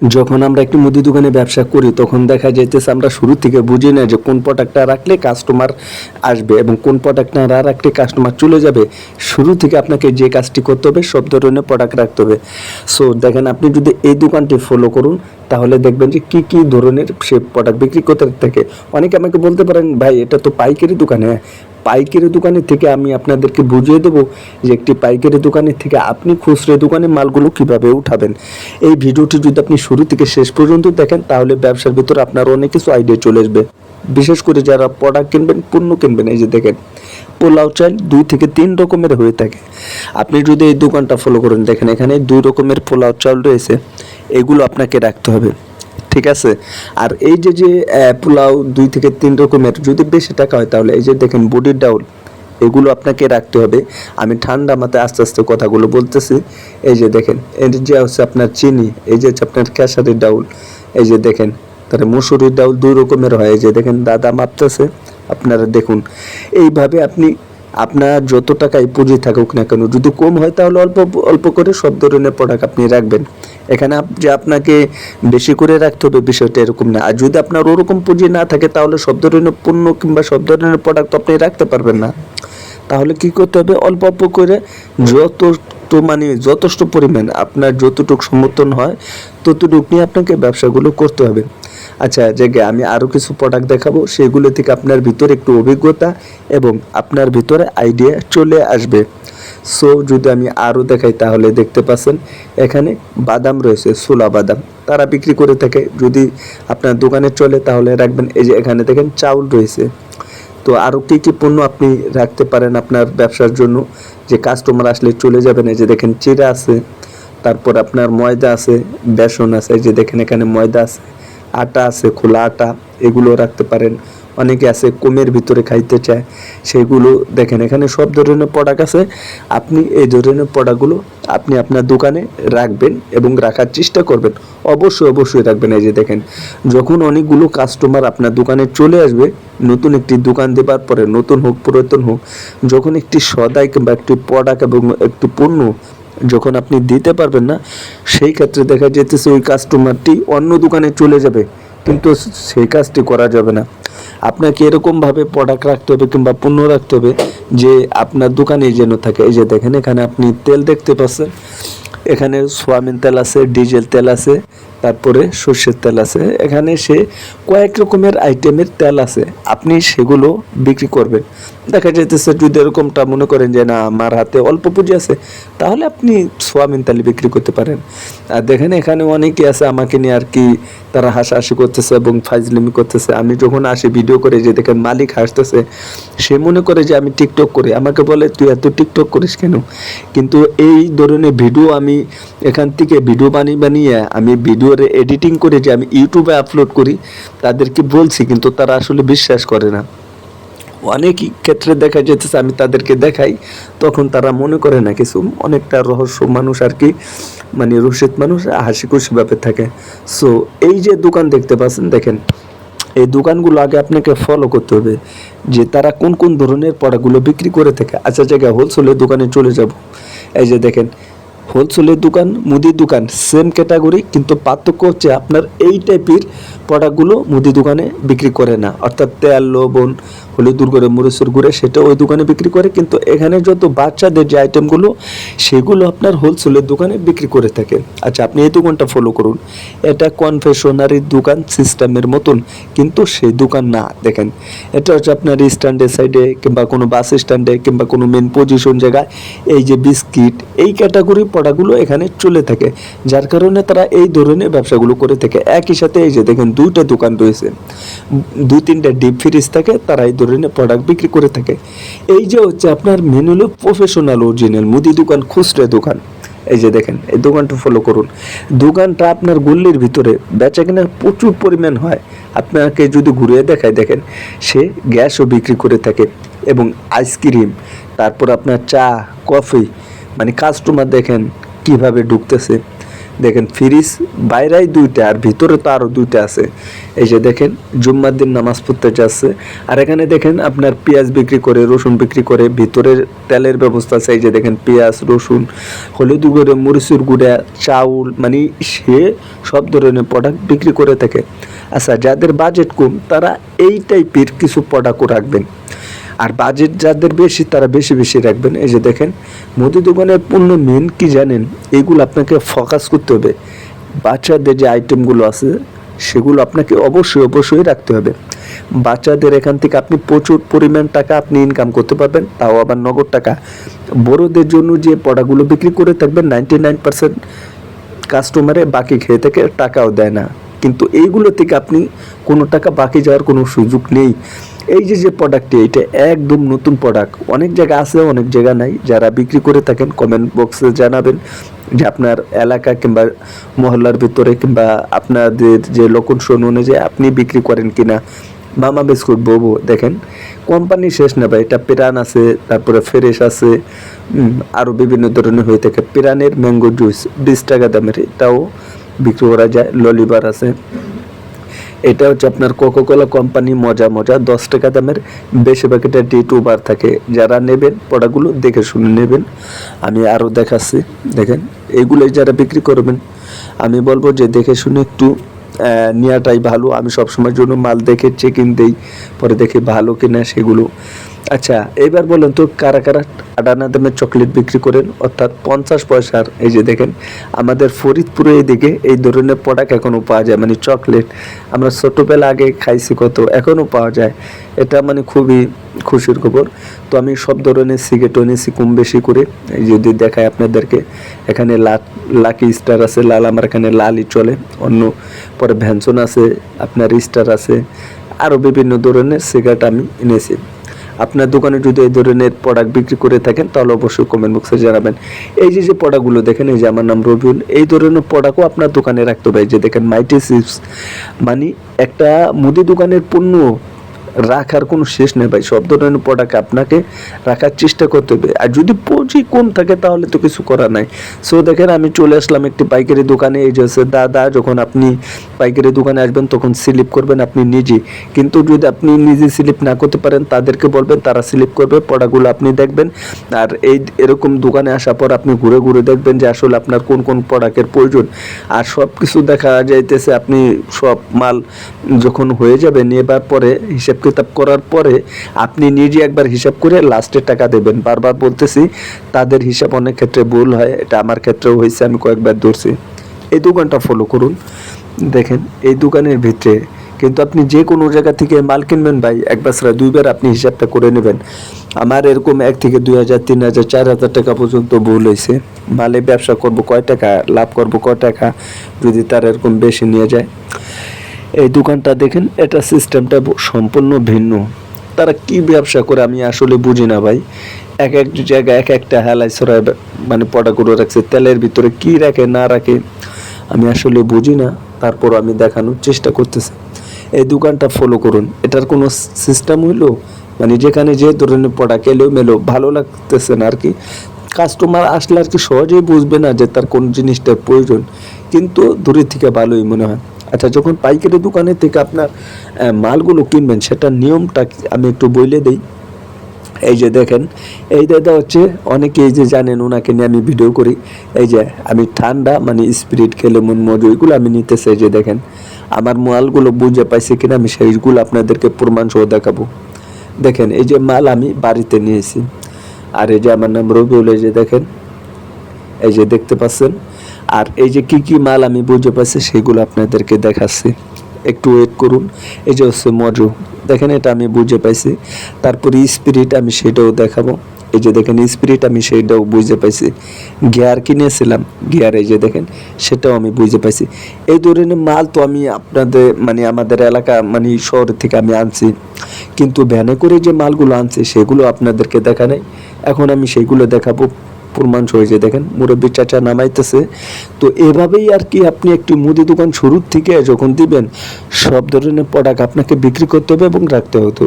যখন আমরা একটি মুদি দোকানে ব্যবসা করি, তখন দেখা যাইতেছে আমরা শুরু থেকে বুঝি না যে কোন প্রোডাক্টটা রাখলে কাস্টমার আসবে এবং কোন প্রোডাক্টটা না রাখলে কাস্টমার চলে যাবে। শুরু থেকে আপনাকে যে কাজটি করতে হবে, সব ধরনের প্রোডাক্ট রাখতে হবে। সো দেখেন, আপনি যদি এই দোকানটি ফলো করুন, তাহলে দেখবেন যে কি কি ধরনের সে প্রোডাক্ট বিক্রি করতে থাকে। অনেকে আমাকে বলতে পারেন, ভাই, এটা তো পাইকারি দোকানে পাইকারি দোকানের থেকে আমি আপনাদেরকে বুঝিয়ে দেবো যে একটি পাইকারি দোকানের থেকে আপনি খুচরো দোকানে মালগুলো কীভাবে উঠাবেন। এই ভিডিওটি যদি আপনি শুরু থেকে শেষ পর্যন্ত দেখেন, তাহলে ব্যবসার ভিতরে আপনার অনেক কিছু আইডিয়া চলে আসবে। বিশেষ করে যারা প্রোডাক্ট কিনবেন, পণ্য কিনবেন, এই যে দেখেন, পোলাও চাল দুই থেকে তিন রকমের হয়ে থাকে। আপনি যদি এই দোকানটা ফলো করেন, দেখেন এখানে দুই রকমের পোলাও চাল রয়েছে। এগুলো আপনাকে রাখতে হবে। ঠিক আছে? আর এই যে যে পোলাও দুই থেকে তিন রকমের যদি বেশি টাকা হয়, তাহলে এই যে দেখেন বডির ডাউল, এগুলো আপনাকে রাখতে হবে। আমি ঠান্ডা মাথায় আস্তে আস্তে কথাগুলো বলতেছি। এই যে দেখেন এই যে হচ্ছে আপনার চিনি, এই যে হচ্ছে আপনার খেসারির ডাউল, এই যে দেখেন, তারপরে মুসুরির ডাউল দুই রকমের হয়। এই যে দেখেন, দাদা মাপতেছে, আপনারা দেখুন। এইভাবে আপনি আপনার যত টাকায় পুঁজি থাকুক না কেন, যদি কম হয় তাহলে অল্প অল্প করে সব ধরনের প্রোডাক্ট আপনি রাখবেন। এখানে যে আপনাকে বেশি করে রাখতে হবে বিষয়টা এরকম না। আর যদি আপনার ওরকম পুঁজি না থাকে, তাহলে সব ধরনের পণ্য কিংবা সব ধরনের প্রোডাক্ট আপনি রাখতে পারবেন না। তাহলে কি করতে হবে? অল্প অল্প করে যত তো মানে যথেষ্ট পরিমাণ আপনার যতটুকু সমর্থন হয়, ততটুকু নিয়ে আপনাকে ব্যবসাগুলো করতে হবে। আচ্ছা জায়গায় আমি আরও কিছু প্রোডাক্ট দেখাবো, সেগুলো থেকে আপনার ভিতরে একটু অভিজ্ঞতা এবং আপনার ভিতরে আইডিয়া চলে আসবে। সো যদি আমি আরও দেখাই, তাহলে দেখতে পাচ্ছেন, এখানে বাদাম রয়েছে সোলা বাদাম। তারা বিক্রি করে থাকে। যদি আপনার দোকানে চলে, তাহলে রাখবেন, এই যে এখানে দেখেন চাউল রয়েছে। তো আরও কী কী পণ্য আপনি রাখতে পারেন আপনার ব্যবসার জন্য? যে কাস্টমার আসলে চলে যাবেন, এই যে দেখেন চিরা আছে, তারপর আপনার ময়দা আছে, বেসন আছে, এই যে দেখেন এখানে ময়দা আছে। আটা আছে, খোলা আটা, এগুলো রাখতে পারেন। অনেকে আছে কোমের ভিতরে খাইতে চায়, সেগুলো দেখেন, এখানে সব ধরনের প্রোডাক্ট আছে। আপনি এই ধরনের প্রোডাক্টগুলো আপনি আপনার দোকানে রাখবেন এবং রাখার চেষ্টা করবেন। অবশ্যই অবশ্যই রাখবেন। এই যে দেখেন, যখন অনেকগুলো কাস্টমার আপনার দোকানে চলে আসবে, নতুন একটি দোকান দেবার পরে, নতুন হোক, পুরাতন হোক, যখন একটি সদাই কিংবা একটি প্রোডাক্ট এবং একটি পণ্য যখন আপনি দিতে পারবেন না, সেই ক্ষেত্রে দেখা যেতেছে ওই কাস্টমারটি অন্য দোকানে চলে যাবে। কিন্তু সেই কাজটি করা যাবে না। আপনাকে এরকমভাবে প্রোডাক্ট রাখতে হবে কিংবা পণ্য রাখতে হবে যে আপনার দোকানে যেন থাকে। এই যে দেখেন, এখানে আপনি তেল দেখতে পাচ্ছেন। এখানে সোয়াবিন তেল আছে, ডিজেল তেল আছে, তারপরে সর্ষের তেল আছে। এখানে সে কয়েক রকমের আইটেমের তেল আছে। আপনি সেগুলো বিক্রি করবেন। দেখা যাইতেছে যদি এরকমটা মনে করেন যে, না আমার হাতে অল্প পুঁজি আছে, তাহলে আপনি সোয়াবিন তালি বিক্রি করতে পারেন। আর দেখেন এখানে অনেকে আছে আমাকে নিয়ে আর কি, তারা হাসাহাসি করতেছে এবং ফাইজলিমি করতেছে। আমি যখন আসি ভিডিও করে যে, দেখেন মালিক হাসতেছে, সে মনে করে যে, আমি টিকটক করি। আমাকে বলে, তুই এত টিকটক করিস কেন? কিন্তু এই ধরনের ভিডিও আমি এখান থেকে ভিডিও বানিয়ে বানিয়ে আমি ভিডিওর এডিটিং করে যে, আমি ইউটিউবে আপলোড করি, তাদেরকে বলছি, কিন্তু তারা আসলে বিশ্বাস করে না। অনেক ক্ষেত্রে দেখা যেতেছে, আমি তাদেরকে দেখাই, তখন তারা মনে করে না কিছু। অনেকটা রহস্য মানুষ আর কি মানে রসিদ মানুষ, হাসি খুশি ভাবে থাকে। সো এই যে দোকান দেখতে পাচ্ছেন, দেখেন, এই দোকানগুলো আগে আপনাকে ফলো করতে হবে, যে তারা কোন কোন ধরনের পড়াগুলো বিক্রি করে থাকে। আচ্ছা জায়গায় হোলসেলের দোকানে চলে যাব। এই যে দেখেন হোলসেলের দোকান, মুদির দোকান সেম ক্যাটাগরি কিন্তু পার্থক্য হচ্ছে আপনার এই টাইপের প্রোডাক্টগুলো মুদি দোকানে বিক্রি করে না। অর্থাৎ তেল, লবণ হলুদ গুঁড়ো মরিচুর সেটা ওই দোকানে বিক্রি করে। কিন্তু এখানে যত বাচ্চাদের যে আইটেমগুলো সেগুলো আপনার হোলসেলের দোকানে বিক্রি করে থাকে। আচ্ছা আপনি এই দোকানটা ফলো করুন। এটা কনফেশনারি দোকান সিস্টেমের মতন, কিন্তু সেই দোকান না। দেখেন, এটা হচ্ছে আপনার স্ট্যান্ডের সাইডে কিংবা কোনো বাস স্ট্যান্ডে কিংবা কোনো মেন পজিশন জায়গায় এই যে বিস্কিট এই ক্যাটাগরি পড়াগুলো এখানে চলে থাকে। যার কারণে তারা এই ধরনের ব্যবসাগুলো করে থাকে। একই সাথে এই যে দেখেন, দুইটা দোকান রয়েছে। দুই তিনটা ডিপ ফ্রিজ থাকে, তারা এই ধরনের প্রোডাক্ট বিক্রি করে থাকে। এই যে হচ্ছে আপনার মেন হলো প্রফেশনাল অরিজিনাল মুদি দোকান, খুচরা দোকান। এই যে দেখেন, এই দোকানটা ফলো করুন। দোকানটা আপনার গল্লির ভিতরে বেচা কেনা প্রচুর পরিমাণ হয়। আপনাকে যদি ঘুরিয়ে দেখায়, দেখেন, সে গ্যাসও বিক্রি করে থাকে এবং আইসক্রিম, তারপর আপনার চা, কফি মানে কাস্টমার দেখেন কীভাবে ঢুকতেছে। দেখেন ফ্রিজ বাইরেই দুইটা, আর ভিতরে তো আরও দুইটা আছে। এই যে দেখেন, জুম্মার দিন নামাজ পড়তে যাচ্ছে। আর এখানে দেখেন আপনার পেঁয়াজ বিক্রি করে, রসুন বিক্রি করে ভিতরের তেলের ব্যবস্থা আছে। এই যে দেখেন পেঁয়াজ, রসুন, হলুদ গুঁড়ো, মরিচুর গুঁড়া, চাউল মানে সে সব ধরনের প্রোডাক্ট বিক্রি করে থাকে। আচ্ছা যাদের বাজেট কম, তারা এই টাইপের কিছু প্রোডাক্টও রাখবেন। আর বাজেট যাদের বেশি, তারা বেশি বেশি রাখবেন। এই যে দেখেন, মুদি দোকানের পণ্য মেন কি জানেন? এইগুলো আপনাকে ফোকাস করতে হবে। বাচ্চাদের যে আইটেমগুলো আছে, সেগুলো আপনাকে অবশ্যই অবশ্যই রাখতে হবে। বাচ্চাদের এখান থেকে আপনি প্রচুর পরিমাণ টাকা আপনি ইনকাম করতে পারবেন। তাও আবার নগদ টাকা। বড়দের জন্য যে পড়াগুলো বিক্রি করে থাকবেন নাইনটি নাইন পার্সেন্ট কাস্টমারে বাকি খেয়ে থেকে টাকাও দেয় না। কিন্তু এইগুলো থেকে আপনি কোনো টাকা বাকি যাওয়ার কোনো সুযোগ নেই। এই যে যে প্রোডাক্টটি এটা একদম নতুন প্রোডাক্ট অনেক জায়গা আছে, অনেক জায়গা নাই। যারা বিক্রি করে থাকেন কমেন্ট বক্সে জানাবেন যে আপনার এলাকা কিংবা মহল্লার ভিতরে কিংবা আপনাদের যে লোকেশন অনুযায়ী আপনি বিক্রি করেন কিনা। মামা বিস্কুট বউ দেখেন কোম্পানি শেষ না ভাই, এটা পিরান আছে, তারপরে ফ্রেশ আছে আরও বিভিন্ন ধরনের হয়ে থাকে। পিরানের ম্যাঙ্গো জুস বিশ টাকা দামের, এটাও বিক্রি করা যায়। ললিবার আছে। এটা হচ্ছে আপনার কোকোকোলা কোম্পানি মজা মজা। দশ টাকা দামের বেশিরভাগ এটা ডে টু বার থাকে। যারা নেবেন পড়াগুলো দেখে শুনে নেবেন। আমি আরও দেখাচ্ছি। দেখেন এগুলোই যারা বিক্রি করবেন, আমি বলব যে দেখে শুনে একটু নেওয়াটাই ভালো। আমি সবসময়ের জন্য মাল দেখে চেক ইন দিই, পরে দেখে ভালো কিনা সেগুলো। আচ্ছা এবার বলেন তো কারা কারা আটানা দামের চকলেট বিক্রি করেন? অর্থাৎ পঞ্চাশ পয়সার, এই যে দেখেন, আমাদের ফরিদপুরে এদিকে এই ধরনের প্রোডাক্ট এখনও পাওয়া যায় মানে চকলেট আমরা ছোটোবেলা আগে খাইছি কত এখনও পাওয়া যায়। এটা মানে খুবই খুশির খবর। তো আমি সব ধরনের সিগারেটও এনেছি কম বেশি করে। এই যদি দেখায় আপনাদেরকে, এখানে লাকি স্টার আছে, লাল, আমার এখানে লালই চলে। অন্য পরে ভ্যানসন আছে, আপনার স্টার আছে। আরও বিভিন্ন ধরনের সিগারেট আমি এনেছি। আপনার দোকানে যদি এই ধরনের প্রোডাক্ট বিক্রি করে থাকেন, তাহলে অবশ্যই কমেন্ট বক্সে জানাবেন। এই যে যে প্রোডাক্টগুলো দেখেন, এই যে আমার নাম রবিউল, এই ধরনের প্রোডাক্টও আপনার দোকানে রাখতে হবে। যে দেখেন মাইটি চিপস মানে একটা মুদি দোকানের পণ্য রাখার কোনো শেষ নেই ভাই। সব ধরনের প্রোডাক্ট আপনাকে রাখার চেষ্টা করতে হবে। আর যদি পুঁজি কম থাকে তাহলে তো কিছু করার নাই। সো দেখেন আমি চলে আসলাম একটি পাইকারি দোকানে। এই যে হচ্ছে দাদা, যখন আপনি পাইকারি দোকানে আসবেন তখন স্লিপ করবেন আপনি নিজে। কিন্তু যদি আপনি নিজে স্লিপ না করতে পারেন, তাদেরকে বলবেন, তারা স্লিপ করবে প্রোডাক্টগুলো আপনি দেখবেন। আর এই এরকম দোকানে আসার পর আপনি ঘুরে ঘুরে দেখবেন যে আসলে আপনার কোন কোন প্রোডাক্টের প্রয়োজন। আর সব কিছু দেখা যাইতেছে, আপনি সব মাল যখন হয়ে যাবে নেবার পরে হিসাব কিতাব করার পরে আপনি নিজে একবার হিসাব করে লাস্টে টাকা দেবেন। বারবার বলতেছি, তাদের হিসাব অনেক ক্ষেত্রে ভুল হয়, এটা আমার ক্ষেত্রেও হয়েছে, আমি কয়েকবার ধরছি। এই দোকানটা ফলো করুন। দেখেন, এই দোকানের ভিতরে কিন্তু আপনি যে কোনো জায়গা থেকে মাল কিনবেন ভাই একবার ছাড়া দুইবার আপনি হিসাবটা করে নেবেন। আমার এরকম এক থেকে দুই হাজার, তিন হাজার, চার হাজার টাকা পর্যন্ত ভুল হয়েছে। মালে ব্যবসা করব কয় টাকা, লাভ করব কয় টাকা, যদি তার এরকম বেশি নিয়ে যায়। এই দোকানটা দেখেন, এটা সিস্টেমটা সম্পূর্ণ ভিন্ন। তারা কি ব্যবসা করে আমি আসলে বুঝি না ভাই। এক এক জায়গায় এক একটা হেলাই ছড়ায় মানে পটাগুলো রাখছে, তেলের ভিতরে কি রাখে, না রাখে, আমি আসলে বুঝি না। তারপর আমি দেখানোর চেষ্টা করতেছি। এই দোকানটা ফলো করুন। এটার কোনো সিস্টেম হইল? মানে যেখানে যে ধরনের প্রোডাক্ট এলো মেলো ভালো লাগতেছে না আর কি। কাস্টমার আসলে আর কি সহজেই বুঝবে না যে তার কোন জিনিসটার প্রয়োজন। কিন্তু দূরের থেকে ভালোই মনে হয়। আচ্ছা যখন পাইকারি দোকানের থেকে আপনার মালগুলো কিনবেন সেটার নিয়মটা আমি একটু বলে দিই। এই যে দেখেন, এই দাদা হচ্ছে অনেকে এই যে জানেন ওনাকে নিয়ে আমি ভিডিও করি। এই যে, আমি ঠান্ডা মানে স্পিরিট খেলে মন মজু, এগুলো আমি নিতেছি। এই যে দেখেন, আমার মালগুলো বুঝে পাইছি কিনা, আমি সেইগুলো আপনাদেরকে প্রমাণ সহ দেখাবো। দেখেন, এই যে মাল আমি বাড়িতে নিয়েছি। আর এই যে আমার নাম রবিউল, এই যে দেখেন, এই যে দেখতে পাচ্ছেন আর এই যে কি কি মাল আমি বুঝে পাচ্ছি সেগুলো আপনাদেরকে দেখাচ্ছি। একটু ওয়েট করুন। এই যে হচ্ছে মজু দেখেন, এটা আমি বুঝে পাইছি। তারপরে স্পিরিট আমি সেটাও দেখাবো। এই যে দেখেন স্পিরিট আমি সেইটাও বুঝতে পাইছি। গিয়ার কিনেছিলাম। গিয়ার এই যে দেখেন, সেটাও আমি বুঝতে পাইছি। এই ধরনের মাল তো আমি আপনাদের মানে আমাদের এলাকা মানে শহর থেকে আমি আনছি। কিন্তু ভ্যানে করে যে মালগুলো আনছি, সেগুলো আপনাদেরকে দেখা নেই। এখন আমি সেইগুলো দেখাবো। প্রমাণ হয়েছে দেখেন, মুরব্বী চাচা নামাইতেছে। তো এভাবেই আর কি আপনি একটি মুদি দোকান শুরুর থেকে যখন দিবেন, সব ধরনের প্রোডাক্ট আপনাকে বিক্রি করতে হবে এবং রাখতে হতো